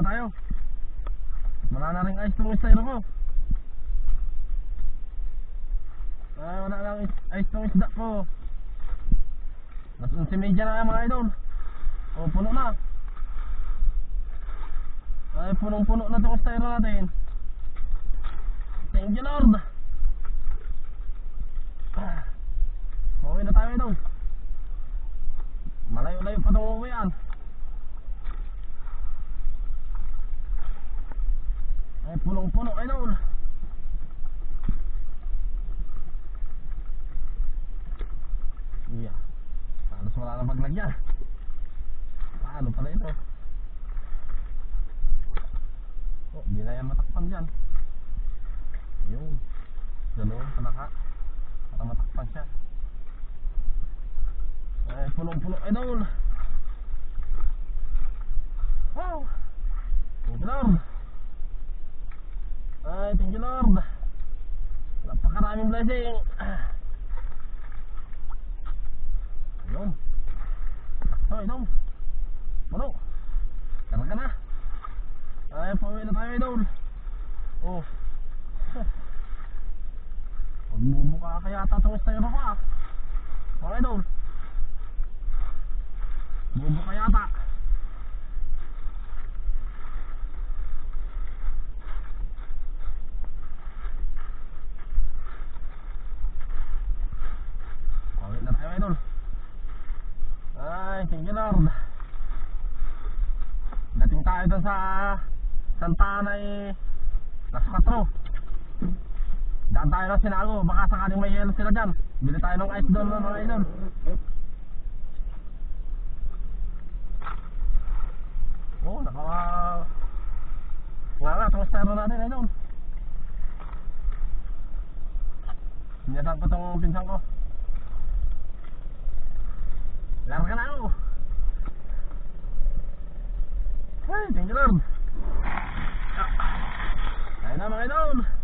na tayo. Wala na rin ice tong isda ko ah, wala na rin ice tong isda ko. Mas unsimedya na mga idol. O puno na. Ay punong puno na itong isda ano natin? Thank you lord. Ay, punong-puno, idol. Iya. Halos wala na paglagyan. Paano pala ito? Oh, di na yan matakpan dyan. Ayun. Dalawang palaka. Para matakpan siya. Ay, punong-puno, idol. Wow. Thank you, Lord. Napakaraming blessing. Ayun. Ito, idol. Puno. Karga na. Ay, pauwi na tayo, idol. Oh. Magbubuka kaya tatong styro ko ah. Okay, idol. Bubuka yata. Pauwi na tayo, idol. Ay, thank you, Lord. Dating tayo dun sa Santa Ana eh, Las 4. Daan tayo ng sinago, baka sakaling may yelo sila dyan. Bili tayo ng ice doon mga idol. Oh, naka... Nga, itong styro natin, idol. Sinyasan ko itong pinsang ko. Larga na ako. Ay, thank you Lord. Ayun na mga idol.